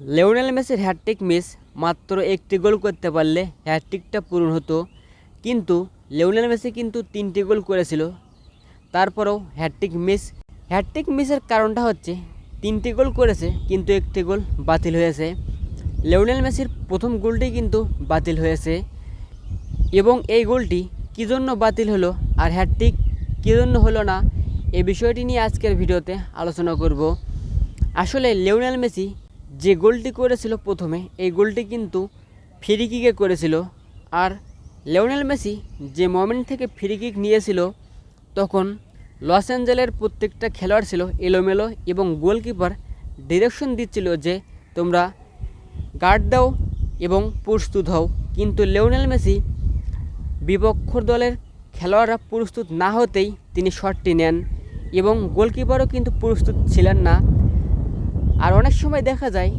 Lionel মেসির hat trick miss মাত্র একটি গোল করতে পারলে হ্যাটট্রিকটা পূরণ হতো। কিন্তু লিওনেল মেসি কিন্তু তিনটি গোল করেছিল। তারপরেও হ্যাটট্রিক মিস হ্যাটট্রিক মিসের কারণটা হচ্ছে তিনটি গোল করেছে, কিন্তু একটি গোল বাতিল হয়েছে। লেওনেল মেসির প্রথম গোলটি কিন্তু বাতিল হয়েছে। এবং এই গোলটি কী জন্য বাতিল হলো আর হ্যাটট্রিক কী জন্য হলো না এই বিষয়টি নিয়ে আজকের ভিডিওতে আলোচনা করব। আসলে লেওনেল মেসি যে গোলটি করেছিল প্রথমে, এই গোলটি কিন্তু ফ্রি কিকে করেছিল। আর লিওনেল মেসি যে মোমেন্ট থেকে ফ্রি কিক নিয়েছিল, তখন লস অ্যাঞ্জেলের প্রত্যেকটা খেলোয়াড় ছিল এলোমেলো এবং গোলকিপার ডিরেকশন দিচ্ছিল যে, তোমরা গার্ড দাও এবং প্রস্তুত হও। কিন্তু লিওনেল মেসি বিপক্ষ দলের খেলোয়াড়রা প্রস্তুত না হতেই তিনি শটটি নেন এবং গোলকিপারও কিন্তু প্রস্তুত ছিলেন না। আর অনেক সময় দেখা যায়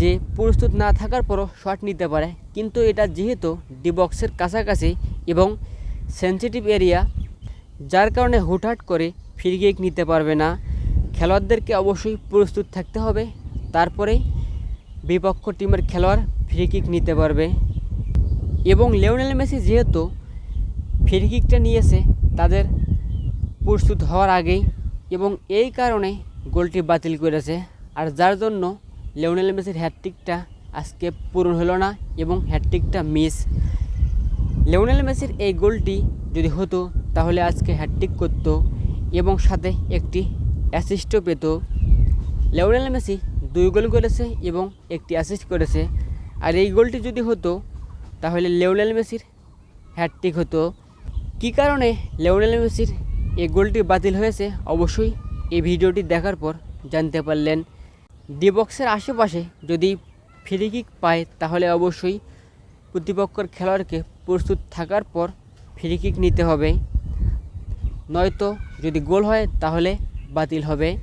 যে প্রস্তুত না থাকার পরও শট নিতে পারে। কিন্তু এটা যেহেতু ডি বক্সের কাছাকাছি এবং সেনসিটিভ এরিয়া, যার কারণে হুটহাট করে ফ্রি কিক নিতে পারবে না। খেলোয়াড়দেরকে অবশ্যই প্রস্তুত থাকতে হবে। তারপরে বিপক্ষ টিমের খেলোয়াড় ফ্রি কিক নিতে পারবে। এবং লেওনেল মেসি যেহেতু ফ্রি কিকটা নিয়েছে, তাদের প্রস্তুত হওয়ার আগেই এবং এই কারণে গোলটি বাতিল করেছে। আর যার জন্য লিওনেল মেসির হ্যাটট্রিকটা আজকে পূরণ হলো না এবং হ্যাটট্রিকটা মিস লিওনেল মেসির এই গোলটি যদি হতো, তাহলে আজকে হ্যাটট্রিক করত এবং সাথে একটি অ্যাসিস্টও পেত। লিওনেল মেসি দুই গোল করেছে এবং একটি অ্যাসিস্ট করেছে। আর এই গোলটি যদি হতো, তাহলে লিওনেল মেসির হ্যাটট্রিক হতো। কী কারণে লিওনেল মেসির এই গোলটি বাতিল হয়েছে, অবশ্যই এই ভিডিওটি দেখার পর জানতে পারলেন। ডি বক্সের আশেপাশে যদি ফ্রি কিক পায়, তাহলে অবশ্যই প্রতিপক্ষের খেলোয়াড়কে প্রস্তুত থাকার পর ফ্রি কিক নিতে হবে। নয়তো যদি গোল হয়, তাহলে বাতিল হবে।